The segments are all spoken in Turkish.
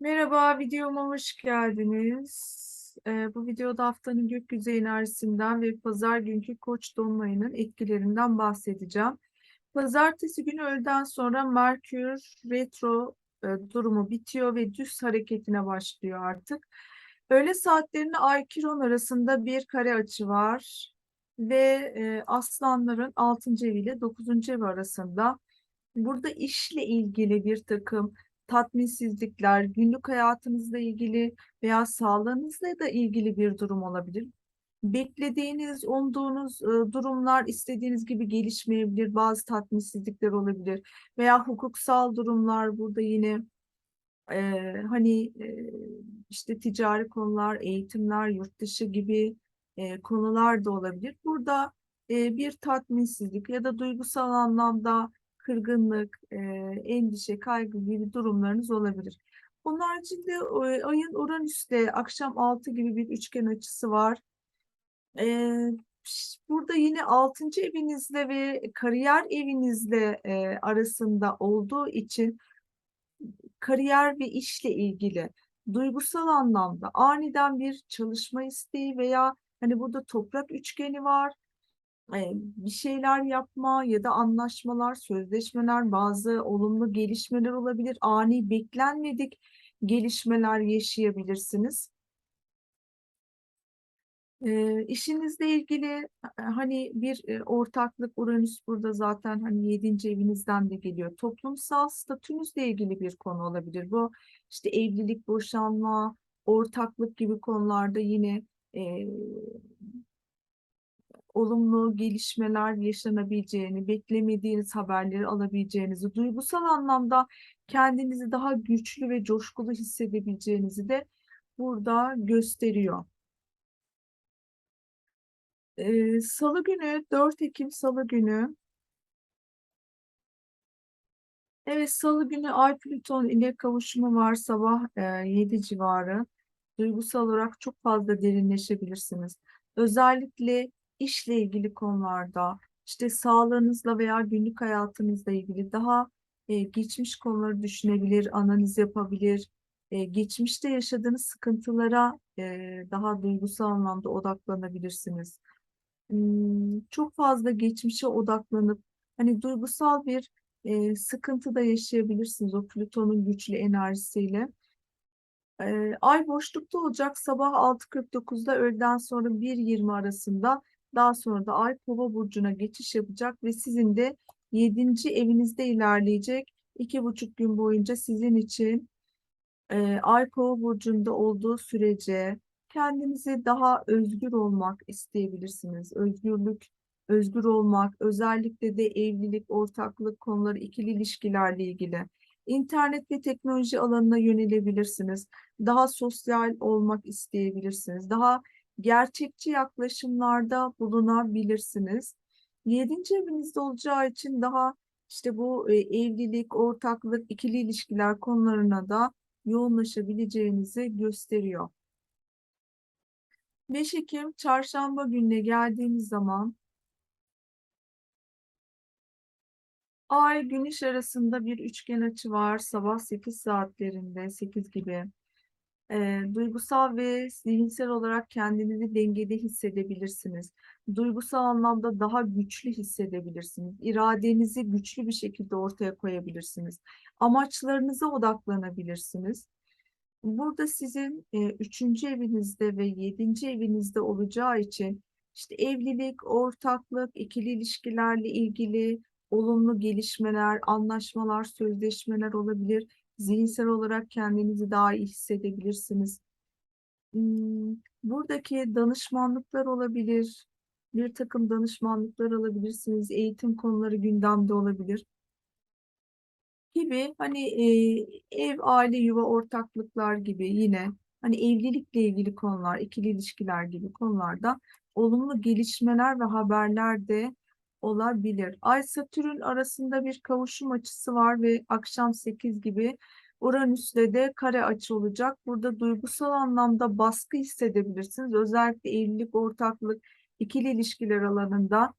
Merhaba, videoma hoş geldiniz. Ee, bu videoda haftanın gökyüzü enerjisinden ve pazar günkü Koç dolunayının etkilerinden bahsedeceğim. Pazartesi günü öğleden sonra Merkür retro e, durumu bitiyor ve düz hareketine başlıyor artık. Öğle saatlerinde Ay Kiron arasında bir kare açı var ve e, Aslanların 6. eviyle 9. ev arasında. Burada işle ilgili bir takım tatminsizlikler, günlük hayatınızla ilgili veya sağlığınızla da ilgili bir durum olabilir. Beklediğiniz, umduğunuz e, durumlar istediğiniz gibi gelişmeyebilir. Bazı tatminsizlikler olabilir veya hukuksal durumlar burada yine e, hani e, işte ticari konular, eğitimler, yurt dışı gibi e, konular da olabilir. Burada e, bir tatminsizlik ya da duygusal anlamda kırgınlık, e, endişe, kaygı gibi durumlarınız olabilir. Onun haricinde e, ayın Uranüs'te akşam 6 gibi bir üçgen açısı var. E, burada yine 6. evinizle ve kariyer evinizle e, arasında olduğu için kariyer ve işle ilgili duygusal anlamda aniden bir çalışma isteği veya hani burada toprak üçgeni var bir şeyler yapma ya da anlaşmalar, sözleşmeler, bazı olumlu gelişmeler olabilir. Ani beklenmedik gelişmeler yaşayabilirsiniz. E, işinizle ilgili e, hani bir e, ortaklık Uranüs burada zaten hani 7. evinizden de geliyor. Toplumsal statünüzle ilgili bir konu olabilir. Bu işte evlilik, boşanma, ortaklık gibi konularda yine e, olumlu gelişmeler yaşanabileceğini, beklemediğiniz haberleri alabileceğinizi, duygusal anlamda kendinizi daha güçlü ve coşkulu hissedebileceğinizi de burada gösteriyor. Ee, Salı günü, 4 Ekim Salı günü, evet Salı günü Ay Plüton ile kavuşumu var sabah e, 7 civarı. Duygusal olarak çok fazla derinleşebilirsiniz. Özellikle işle ilgili konularda, işte sağlığınızla veya günlük hayatınızla ilgili daha e, geçmiş konuları düşünebilir, analiz yapabilir. E, geçmişte yaşadığınız sıkıntılara e, daha duygusal anlamda odaklanabilirsiniz. Hmm, çok fazla geçmişe odaklanıp hani duygusal bir e, sıkıntı da yaşayabilirsiniz o Plüton'un güçlü enerjisiyle. E, ay boşlukta olacak sabah 6.49'da öğleden sonra 1.20 arasında daha sonra da Ay Kova burcuna geçiş yapacak ve sizin de 7. evinizde ilerleyecek. iki buçuk gün boyunca sizin için e, Ay Kova burcunda olduğu sürece kendinizi daha özgür olmak isteyebilirsiniz. Özgürlük, özgür olmak, özellikle de evlilik, ortaklık konuları, ikili ilişkilerle ilgili. İnternet ve teknoloji alanına yönelebilirsiniz. Daha sosyal olmak isteyebilirsiniz. Daha gerçekçi yaklaşımlarda bulunabilirsiniz. Yedinci evinizde olacağı için daha işte bu e, evlilik, ortaklık, ikili ilişkiler konularına da yoğunlaşabileceğinizi gösteriyor. 5 Ekim çarşamba gününe geldiğimiz zaman Ay Güneş arasında bir üçgen açı var sabah 8 saatlerinde 8 gibi. E, duygusal ve zihinsel olarak kendinizi dengede hissedebilirsiniz. Duygusal anlamda daha güçlü hissedebilirsiniz. İradenizi güçlü bir şekilde ortaya koyabilirsiniz. Amaçlarınıza odaklanabilirsiniz. Burada sizin e, üçüncü evinizde ve yedinci evinizde olacağı için işte evlilik, ortaklık, ikili ilişkilerle ilgili olumlu gelişmeler, anlaşmalar, sözleşmeler olabilir. Zihinsel olarak kendinizi daha iyi hissedebilirsiniz. Hmm, Buradaki danışmanlıklar olabilir. Bir takım danışmanlıklar alabilirsiniz. Eğitim konuları gündemde olabilir gibi hani e, ev, aile, yuva, ortaklıklar gibi yine hani evlilikle ilgili konular, ikili ilişkiler gibi konularda olumlu gelişmeler ve haberler de olabilir. Ay Satürn arasında bir kavuşum açısı var ve akşam 8 gibi Uranüs'le de kare açı olacak. Burada duygusal anlamda baskı hissedebilirsiniz. Özellikle evlilik, ortaklık, ikili ilişkiler alanında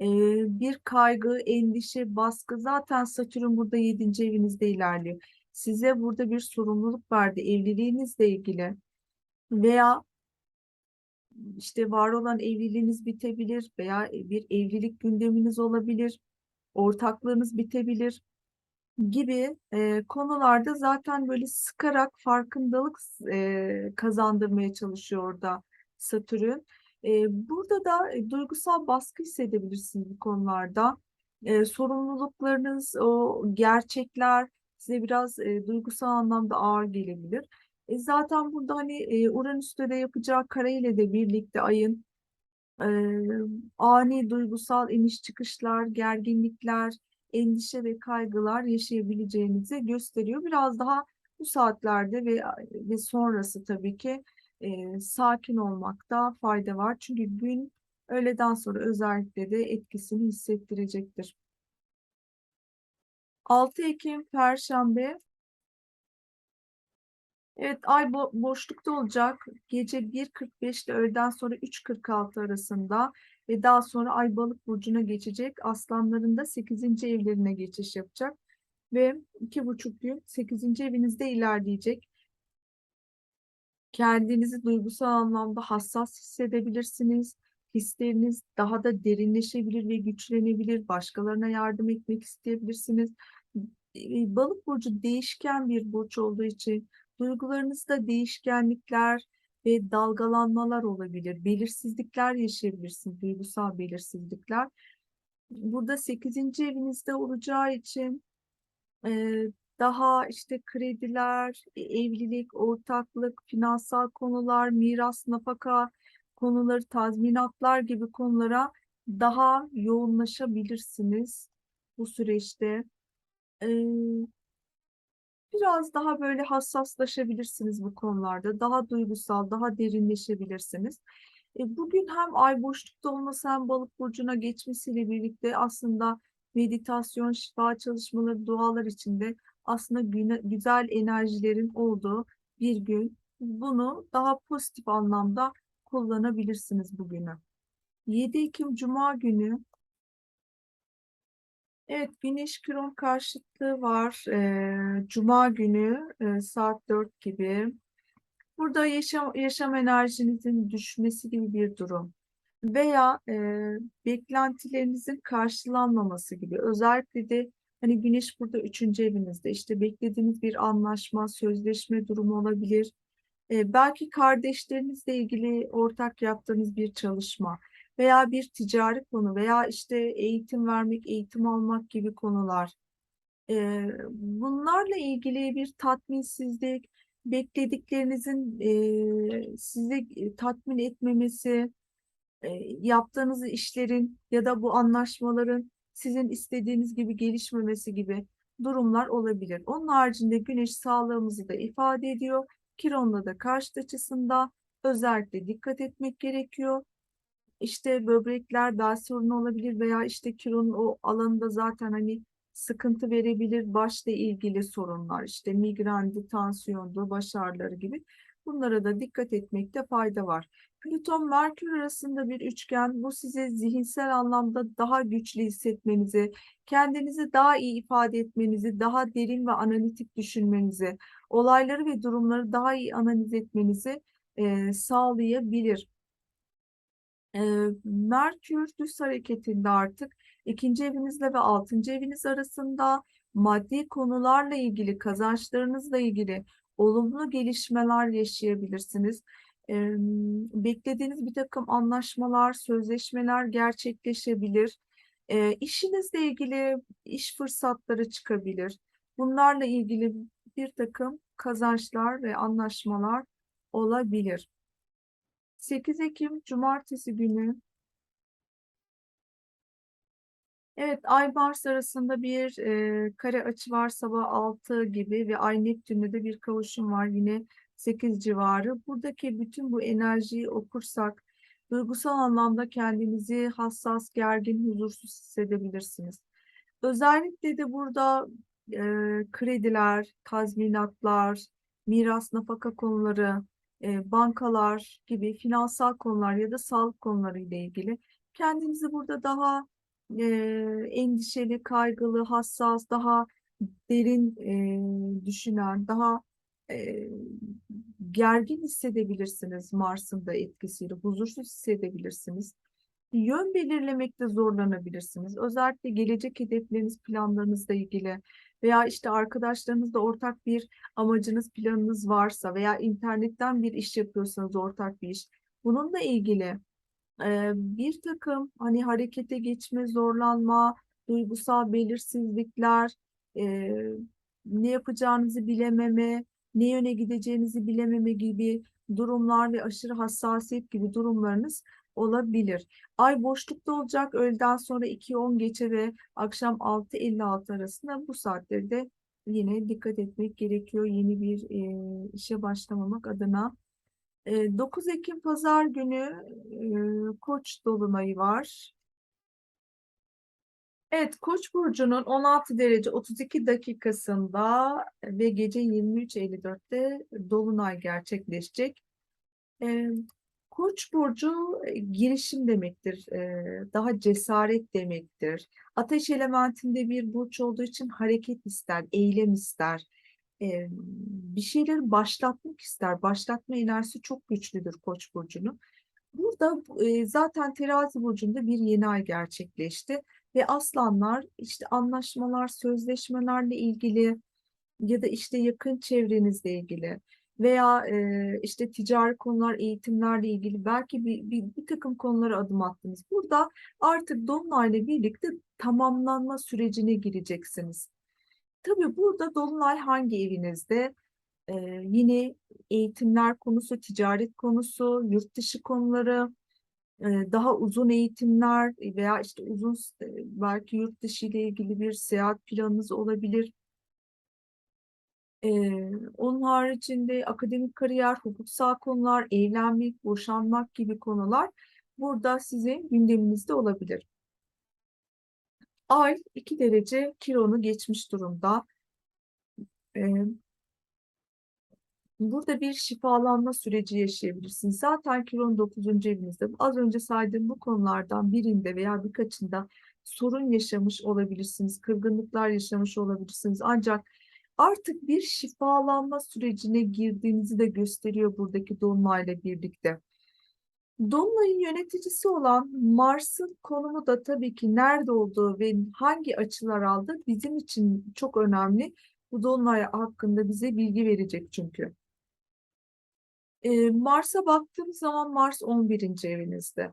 Ee, bir kaygı, endişe, baskı zaten Satürn burada 7. evinizde ilerliyor. Size burada bir sorumluluk verdi evliliğinizle ilgili veya işte var olan evliliğiniz bitebilir veya bir evlilik gündeminiz olabilir, ortaklığınız bitebilir gibi e, konularda zaten böyle sıkarak farkındalık e, kazandırmaya çalışıyor orada Satürn. E, burada da e, duygusal baskı hissedebilirsiniz bu konularda. E, sorumluluklarınız, o gerçekler size biraz e, duygusal anlamda ağır gelebilir. E, zaten burada hani e, Uranüs'te de yapacağı kare ile de birlikte ayın e, ani duygusal iniş çıkışlar, gerginlikler, endişe ve kaygılar yaşayabileceğinizi gösteriyor. Biraz daha bu saatlerde ve, ve sonrası tabii ki e, sakin olmakta fayda var. Çünkü gün öğleden sonra özellikle de etkisini hissettirecektir. 6 Ekim Perşembe Evet, ay bo boşlukta olacak. Gece 1.45 ile öğleden sonra 3.46 arasında ve daha sonra ay balık burcuna geçecek. Aslanların da 8. evlerine geçiş yapacak ve iki buçuk gün 8. evinizde ilerleyecek. Kendinizi duygusal anlamda hassas hissedebilirsiniz. Hisleriniz daha da derinleşebilir ve güçlenebilir. Başkalarına yardım etmek isteyebilirsiniz. Balık burcu değişken bir burç olduğu için duygularınızda değişkenlikler ve dalgalanmalar olabilir. Belirsizlikler yaşayabilirsiniz, duygusal belirsizlikler. Burada 8. evinizde olacağı için e, daha işte krediler, e, evlilik, ortaklık, finansal konular, miras, nafaka konuları, tazminatlar gibi konulara daha yoğunlaşabilirsiniz bu süreçte. Ee, biraz daha böyle hassaslaşabilirsiniz bu konularda. Daha duygusal, daha derinleşebilirsiniz. E, bugün hem ay boşlukta olması hem balık burcuna geçmesiyle birlikte aslında meditasyon, şifa çalışmaları, dualar içinde aslında güzel enerjilerin olduğu bir gün. Bunu daha pozitif anlamda kullanabilirsiniz bugünü. 7 Ekim Cuma günü Evet, Güneş Kiron karşıtlığı var. Ee, Cuma günü e, saat 4 gibi. Burada yaşam, yaşam enerjinizin düşmesi gibi bir durum. Veya e, beklentilerinizin karşılanmaması gibi. Özellikle de hani Güneş burada üçüncü evinizde. İşte beklediğiniz bir anlaşma, sözleşme durumu olabilir. E, belki kardeşlerinizle ilgili ortak yaptığınız bir çalışma veya bir ticari konu veya işte eğitim vermek, eğitim almak gibi konular. E, bunlarla ilgili bir tatminsizlik, beklediklerinizin e, sizi tatmin etmemesi, e, yaptığınız işlerin ya da bu anlaşmaların sizin istediğiniz gibi gelişmemesi gibi durumlar olabilir. Onun haricinde güneş sağlığımızı da ifade ediyor. Kiron'la da karşıt açısında özellikle dikkat etmek gerekiyor. İşte böbrekler bel sorunu olabilir veya işte kilonun o alanında zaten hani sıkıntı verebilir başla ilgili sorunlar işte migrendi, tansiyondu, baş ağrıları gibi bunlara da dikkat etmekte fayda var. Plüton Merkür arasında bir üçgen bu size zihinsel anlamda daha güçlü hissetmenizi, kendinizi daha iyi ifade etmenizi, daha derin ve analitik düşünmenizi, olayları ve durumları daha iyi analiz etmenizi e, sağlayabilir. E, Merkür düz hareketinde artık ikinci evinizle ve altıncı eviniz arasında maddi konularla ilgili, kazançlarınızla ilgili olumlu gelişmeler yaşayabilirsiniz. E, beklediğiniz bir takım anlaşmalar, sözleşmeler gerçekleşebilir. E, işinizle ilgili iş fırsatları çıkabilir. Bunlarla ilgili bir takım kazançlar ve anlaşmalar olabilir. 8 Ekim Cumartesi günü Evet, Ay Mars arasında bir e, kare açı var sabah 6 gibi ve Ay Neptün'de de bir kavuşum var yine 8 civarı. Buradaki bütün bu enerjiyi okursak duygusal anlamda kendinizi hassas, gergin, huzursuz hissedebilirsiniz. Özellikle de burada e, krediler, tazminatlar, miras nafaka konuları, e, bankalar gibi finansal konular ya da sağlık konuları ile ilgili kendinizi burada daha e, endişeli, kaygılı, hassas, daha derin e, düşünen, daha e, gergin hissedebilirsiniz Mars'ın da etkisiyle, huzursuz hissedebilirsiniz. Yön belirlemekte zorlanabilirsiniz. Özellikle gelecek hedefleriniz, planlarınızla ilgili veya işte arkadaşlarınızla ortak bir amacınız, planınız varsa veya internetten bir iş yapıyorsanız ortak bir iş. Bununla ilgili e, bir takım hani harekete geçme, zorlanma, duygusal belirsizlikler, e, ne yapacağınızı bilememe, ne yöne gideceğinizi bilememe gibi durumlar ve aşırı hassasiyet gibi durumlarınız olabilir. Ay boşlukta olacak öğleden sonra 2.10 geçe ve akşam 6.56 arasında bu saatlerde yine dikkat etmek gerekiyor yeni bir e, işe başlamamak adına. E, 9 Ekim Pazar günü e, Koç dolunayı var. Evet, Koç burcunun 16 derece 32 dakikasında ve gece 23.54'te dolunay gerçekleşecek. E, Koç burcu e, girişim demektir, e, daha cesaret demektir. Ateş elementinde bir burç olduğu için hareket ister, eylem ister e, bir şeyleri başlatmak ister. Başlatma enerjisi çok güçlüdür Koç burcunun. Burada zaten Terazi burcunda bir yeni ay gerçekleşti ve aslanlar işte anlaşmalar, sözleşmelerle ilgili ya da işte yakın çevrenizle ilgili veya e, işte ticari konular, eğitimlerle ilgili belki bir, bir, bir takım konulara adım attınız. Burada artık Dolunay'la birlikte tamamlanma sürecine gireceksiniz. Tabii burada Dolunay hangi evinizde? Ee, yine eğitimler konusu, ticaret konusu, yurt dışı konuları, e, daha uzun eğitimler veya işte uzun belki yurt dışı ile ilgili bir seyahat planınız olabilir. Ee, onun haricinde akademik kariyer, hukuksal konular, evlenmek, boşanmak gibi konular burada sizin gündeminizde olabilir. Ay 2 derece kilonu geçmiş durumda. Ee, burada bir şifalanma süreci yaşayabilirsiniz. Zaten kilon 9. evinizde. Az önce saydığım bu konulardan birinde veya birkaçında sorun yaşamış olabilirsiniz. Kırgınlıklar yaşamış olabilirsiniz. Ancak artık bir şifalanma sürecine girdiğinizi de gösteriyor buradaki dolunayla birlikte. Dolunay'ın yöneticisi olan Mars'ın konumu da tabii ki nerede olduğu ve hangi açılar aldığı bizim için çok önemli. Bu Dolunay hakkında bize bilgi verecek çünkü. Ee, Mars'a baktığımız zaman Mars 11. evinizde.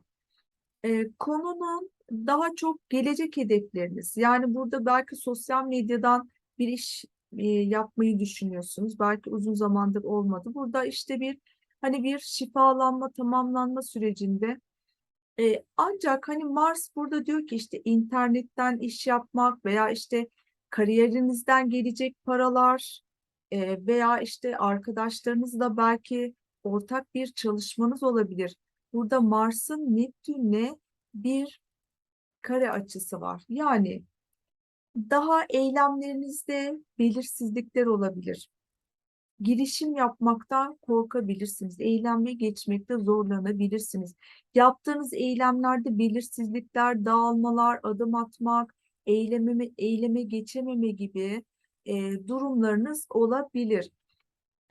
Ee, konunun daha çok gelecek hedefleriniz. Yani burada belki sosyal medyadan bir iş e, yapmayı düşünüyorsunuz. Belki uzun zamandır olmadı. Burada işte bir hani bir şifalanma, tamamlanma sürecinde. E, ancak hani Mars burada diyor ki işte internetten iş yapmak veya işte kariyerinizden gelecek paralar e, veya işte arkadaşlarınızla belki ortak bir çalışmanız olabilir. Burada Mars'ın Neptün'le bir kare açısı var. Yani daha eylemlerinizde belirsizlikler olabilir girişim yapmaktan korkabilirsiniz. Eyleme geçmekte zorlanabilirsiniz. Yaptığınız eylemlerde belirsizlikler, dağılmalar, adım atmak, eyleme, eyleme geçememe gibi e, durumlarınız olabilir.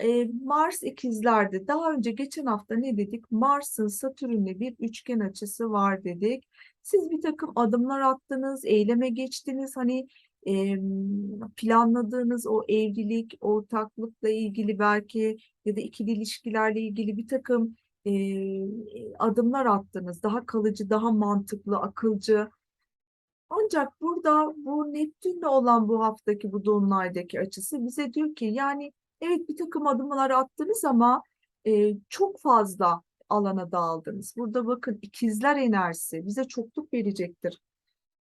E, Mars ikizlerde daha önce geçen hafta ne dedik? Mars'ın Satürn'le bir üçgen açısı var dedik. Siz bir takım adımlar attınız, eyleme geçtiniz. Hani planladığınız o evlilik, ortaklıkla ilgili belki ya da ikili ilişkilerle ilgili bir takım adımlar attınız. Daha kalıcı, daha mantıklı, akılcı. Ancak burada bu Neptün'le olan bu haftaki bu Dolunay'daki açısı bize diyor ki yani evet bir takım adımlar attınız ama çok fazla alana dağıldınız. Burada bakın ikizler enerjisi bize çokluk verecektir.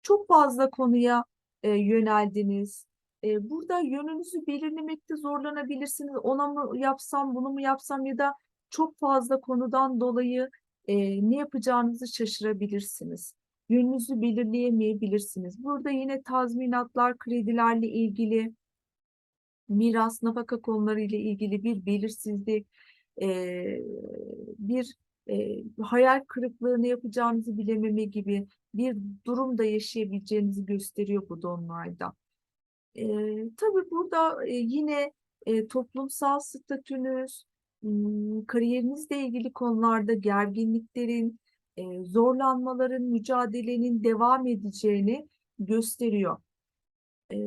Çok fazla konuya e, yöneldiniz. E, burada yönünüzü belirlemekte zorlanabilirsiniz. Ona mı yapsam, bunu mu yapsam ya da çok fazla konudan dolayı e, ne yapacağınızı şaşırabilirsiniz. Yönünüzü belirleyemeyebilirsiniz. Burada yine tazminatlar, kredilerle ilgili, miras, nafaka konuları ile ilgili bir belirsizlik, e, bir e, hayal kırıklığını yapacağınızı bilememe gibi bir durum da yaşayabileceğinizi gösteriyor bu dolunayda. E, tabii burada e, yine e, toplumsal statünüz, kariyerinizle ilgili konularda gerginliklerin, e, zorlanmaların, mücadelenin devam edeceğini gösteriyor. E,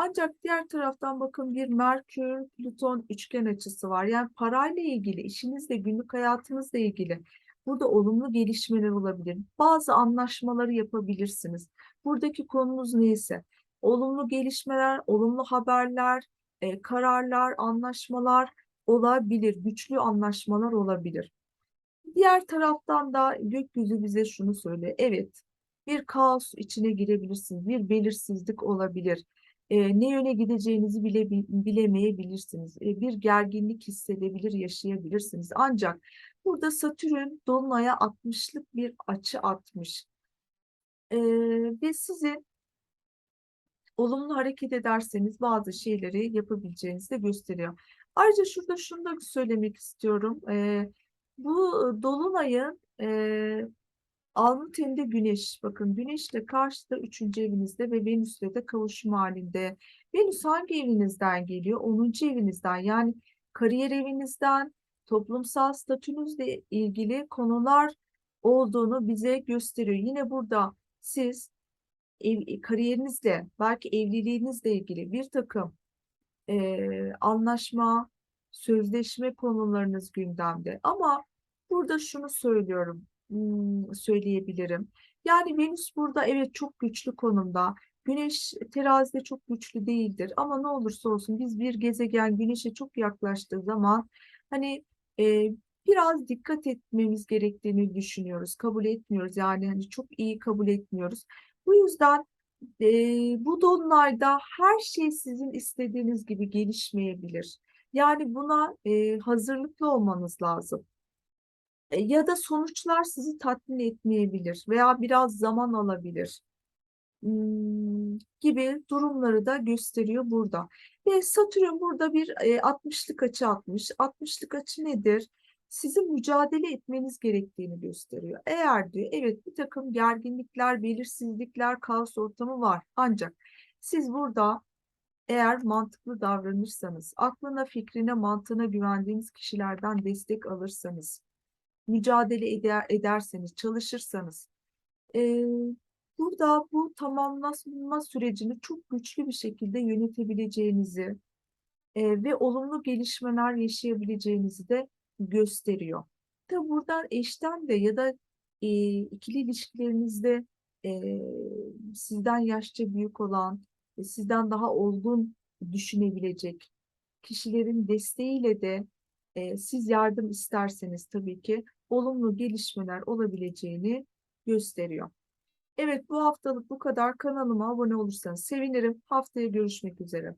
ancak diğer taraftan bakın bir Merkür-Plüton üçgen açısı var. Yani parayla ilgili, işinizle, günlük hayatınızla ilgili burada olumlu gelişmeler olabilir. Bazı anlaşmaları yapabilirsiniz. Buradaki konumuz neyse, olumlu gelişmeler, olumlu haberler, e, kararlar, anlaşmalar olabilir. Güçlü anlaşmalar olabilir. Diğer taraftan da gökyüzü bize şunu söyle. Evet, bir kaos içine girebilirsiniz. Bir belirsizlik olabilir. E, ne yöne gideceğinizi bile bilemeyebilirsiniz. E, bir gerginlik hissedebilir, yaşayabilirsiniz. Ancak burada Satürn Dolunay'a 60'lık bir açı atmış. E, ve sizin olumlu hareket ederseniz bazı şeyleri yapabileceğinizi de gösteriyor. Ayrıca şurada şunu da söylemek istiyorum. E, bu dolunayın e, alnı teninde güneş. Bakın güneşle karşıda üçüncü evinizde ve Venüs'le de kavuşum halinde. Venüs hangi evinizden geliyor? 10. evinizden yani kariyer evinizden, toplumsal statünüzle ilgili konular olduğunu bize gösteriyor. Yine burada siz ev, kariyerinizle, belki evliliğinizle ilgili bir takım e, anlaşma, sözleşme konularınız gündemde. Ama burada şunu söylüyorum, söyleyebilirim. Yani Venüs burada evet çok güçlü konumda. Güneş terazide çok güçlü değildir. Ama ne olursa olsun biz bir gezegen Güneş'e çok yaklaştığı zaman hani e, biraz dikkat etmemiz gerektiğini düşünüyoruz. Kabul etmiyoruz. Yani hani çok iyi kabul etmiyoruz. Bu yüzden e, bu dolunayda her şey sizin istediğiniz gibi gelişmeyebilir. Yani buna e, hazırlıklı olmanız lazım. E, ya da sonuçlar sizi tatmin etmeyebilir veya biraz zaman alabilir gibi durumları da gösteriyor burada. Ve Satürn burada bir e, 60'lık açı atmış. 60'lık açı nedir? Sizin mücadele etmeniz gerektiğini gösteriyor. Eğer diyor evet bir takım gerginlikler, belirsizlikler, kaos ortamı var. Ancak siz burada eğer mantıklı davranırsanız, aklına, fikrine, mantığına güvendiğiniz kişilerden destek alırsanız, mücadele eder, ederseniz, çalışırsanız, e, burada bu tamamlanma sürecini çok güçlü bir şekilde yönetebileceğinizi e, ve olumlu gelişmeler yaşayabileceğinizi de gösteriyor. Tabi buradan eşten de ya da e, ikili ilişkilerinizde e, sizden yaşça büyük olan, e, sizden daha olgun düşünebilecek kişilerin desteğiyle de e, siz yardım isterseniz tabii ki olumlu gelişmeler olabileceğini gösteriyor. Evet bu haftalık bu kadar. Kanalıma abone olursanız sevinirim. Haftaya görüşmek üzere.